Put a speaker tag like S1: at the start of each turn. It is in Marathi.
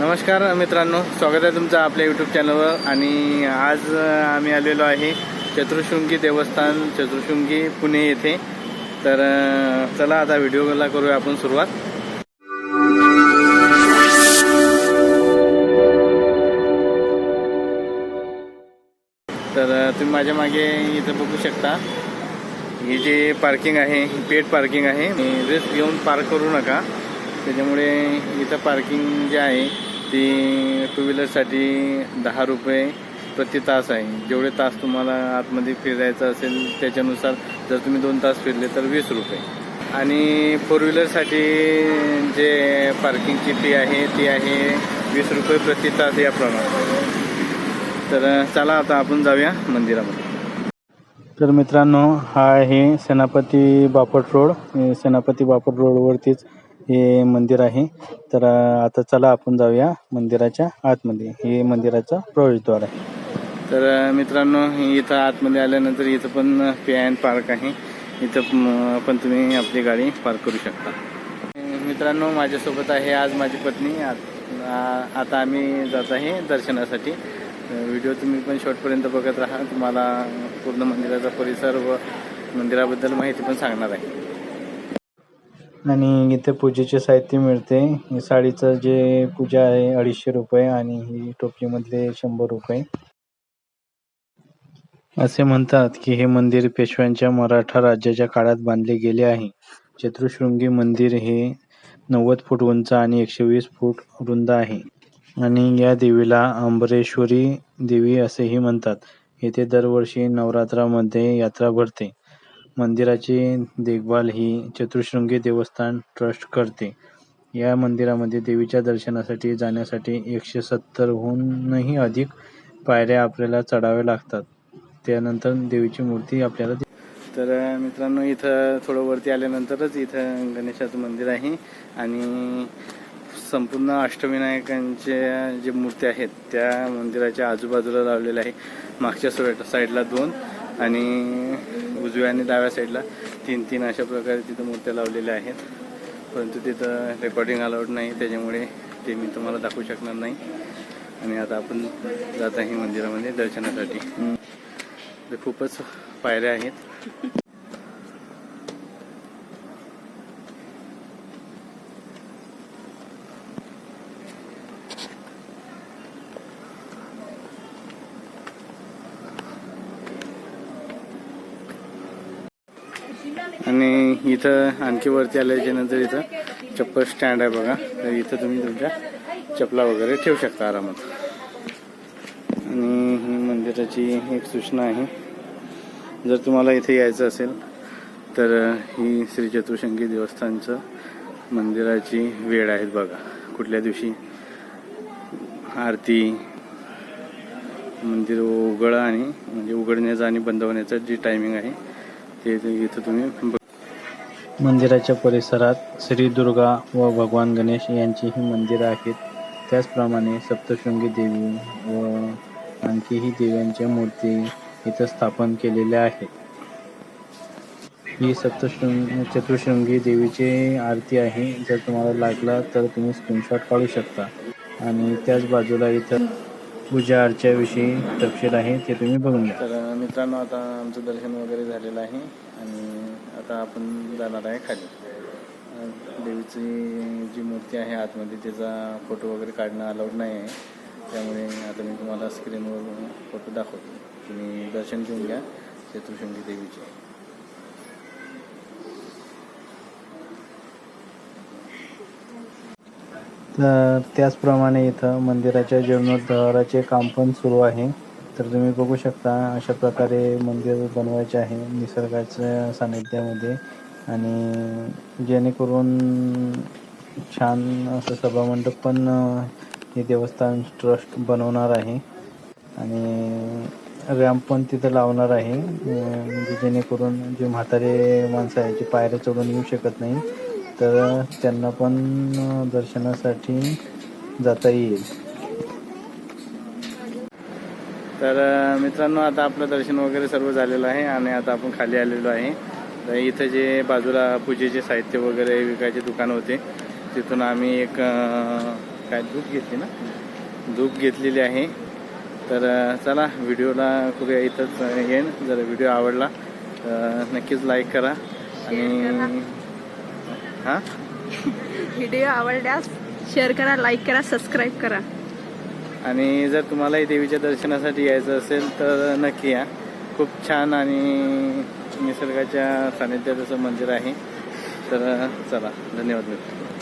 S1: नमस्कार मित्रांनो स्वागत आहे तुमचं आपल्या यूट्यूब चॅनलवर आणि आज आम्ही आलेलो आहे चतुर्शृंगी देवस्थान चतुर्शृंगी पुणे येथे. तर चला आता व्हिडिओला करूया आपण सुरुवात. तर तुम्ही माझ्या मागे इथं बघू शकता. ही जे पार्किंग आहे ही पेड पार्किंग आहे. रिस्क घेऊन पार्क करू नका. त्याच्यामुळे इथं पार्किंग जे आहे ती टू व्हीलरसाठी दहा रुपये प्रति तास आहे. जेवढे तास तुम्हाला आतमध्ये फिरायचं असेल त्याच्यानुसार जर तुम्ही दोन तास फिरले तर वीस रुपये. आणि फोर व्हीलरसाठी जे पार्किंगची फी आहे ती आहे वीस रुपये प्रति तास याप्रमाणे तर चला आता आपण जाऊया मंदिरामध्ये. तर मित्रांनो हा आहे सेनापती बापट रोड. सेनापती बापट रोडवरतीच हे मंदिर आहे. तर आता चला आपण जाऊया मंदिराच्या आतमध्ये. हे मंदिराचं प्रवेशद्वार आहे. तर मित्रांनो इथं आतमध्ये आल्यानंतर इथं पण पे अँड पार्क आहे. इथं पण तुम्ही आपली गाडी पार्क करू शकता. मित्रांनो माझ्यासोबत आहे आज माझी पत्नी. आता आम्ही जात आहे दर्शनासाठी. व्हिडिओ तुम्ही पण शॉर्टपर्यंत बघत राहा. तुम्हाला पूर्ण मंदिराचा परिसर व मंदिराबद्दल माहिती पण सांगणार आहे. आणि इथे पूजेचे साहित्य मिळते. हे साडीचं जे पूजा आहे अडीचशे रुपये आणि ही टोपलीमधले शंभर रुपये. असे म्हणतात की हे मंदिर पेशव्यांच्या मराठा राज्याच्या काळात बांधले गेले आहे. चतुशृंगी मंदिर हे नव्वद फूट उंच आणि एकशे वीस फूट रुंद आहे. आणि या देवीला अंबरेश्वरी देवी असेही म्हणतात. येथे दरवर्षी नवरात्रामध्ये यात्रा भरते. मंदिराची देखभाल ही चतुशृंगी देवस्थान ट्रस्ट करते. या मंदिरामध्ये देवीच्या दर्शनासाठी जाण्यासाठी एकशे सत्तरहूनही अधिक पायऱ्या आपल्याला चढाव्या लागतात. त्यानंतर देवीची मूर्ती आपल्याला तर मित्रांनो इथं थोडं वरती आल्यानंतरच इथं गणेशाचं मंदिर आहे आणि संपूर्ण अष्टविनायकांच्या जे मूर्ती आहेत त्या मंदिराच्या आजूबाजूला लावलेल्या आहे मागच्या साईडला दोन. आणि उजव्या आणि डाव्या साईडला तीन तीन अशा प्रकारे तिथं मूर्त्या लावलेल्या आहेत. परंतु तिथं रेकॉर्डिंग अलाउड नाही त्याच्यामुळे ते मी तुम्हाला दाखवू शकणार नाही. आणि आता आपण जात आहे मंदिरामध्ये दर्शनासाठी. ते खूपच पायऱ्या आहेत. आणि इथं आणखी वरती आल्याच्यानंतर इथं चप्पल स्टँड आहे बघा. तर इथं तुम्ही तुमच्या चपला वगैरे ठेवू शकता आरामात. आणि ही मंदिराची एक सूचना आहे. जर तुम्हाला इथे यायचं असेल तर ही श्री चतुशंगी देवस्थानचं मंदिराची वेळ आहे बघा. कुठल्या दिवशी? आरती मंदिर उघडं आणि म्हणजे उघडण्याचं आणि बंद होण्याचं जी टायमिंग आहे ते इथं तुम्ही मंदिराच्या परिसरात श्री दुर्गा व भगवान गणेश यांचीही मंदिरं आहेत. त्याचप्रमाणे सप्तशृंगी देवी व आणखीही देव्यांच्या मूर्ती इथं स्थापन केलेल्या आहेत. ही सप्तशृंग चतुशृंगी देवीची आरती आहे. जर तुम्हाला लागला तर तुम्ही स्क्रीनशॉट काढू शकता. आणि त्याच बाजूला इथं पूजा अर्च्याविषयी तपशील आहे ते तुम्ही बघून घ्या. तर मित्रांनो आता आमचं दर्शन वगैरे झालेलं आहे आणि आता आपण जाणार आहे खाली. देवीची जी मूर्ती आहे आतमध्ये त्याचा फोटो वगैरे काढणं अलाउड नाही आहे त्यामुळे आता मी तुम्हाला स्क्रीनवर फोटो दाखवतो. तुम्ही दर्शन घेऊन घ्या चतुशृंगी देवीचे. तर त्याचप्रमाणे इथं मंदिराच्या जीर्णोद्धाराचे काम पण सुरू आहे. तर तुम्ही बघू शकता अशा प्रकारे मंदिर बनवायचे आहे निसर्गाच्या सानिध्यामध्ये आणि जेणेकरून छान असं सभामंडप पण हे देवस्थान ट्रस्ट बनवणार आहे. आणि रॅम्प पण तिथं लावणार आहे. म्हणजे जेणेकरून जे म्हातारे माणसं आहे जे पायऱ्या चढून येऊ शकत नाही तर त्यांना पण दर्शनासाठी जाता येईल. तर मित्रांनो आता आपलं दर्शन वगैरे सर्व झालेलं आहे आणि आता आपण खाली आलेलो आहे. तर इथं जे बाजूला पूजेचे साहित्य वगैरे विकायचे दुकान होते तिथून आम्ही एक काय धूप घेतली ना? धूप घेतलेली आहे. तर चला व्हिडिओला करूया इथंच येईन. जर व्हिडिओ आवडला तर नक्कीच लाईक करा. आणि हां?
S2: व्हिडिओ आवडल्यास शेअर करा लाईक करा सबस्क्राईब करा.
S1: आणि जर तुम्हालाही देवीच्या दर्शनासाठी यायचं असेल तर नक्की या. खूप छान आणि निसर्गाच्या सानिध्यात असं मंदिर आहे. तर चला धन्यवाद मित्र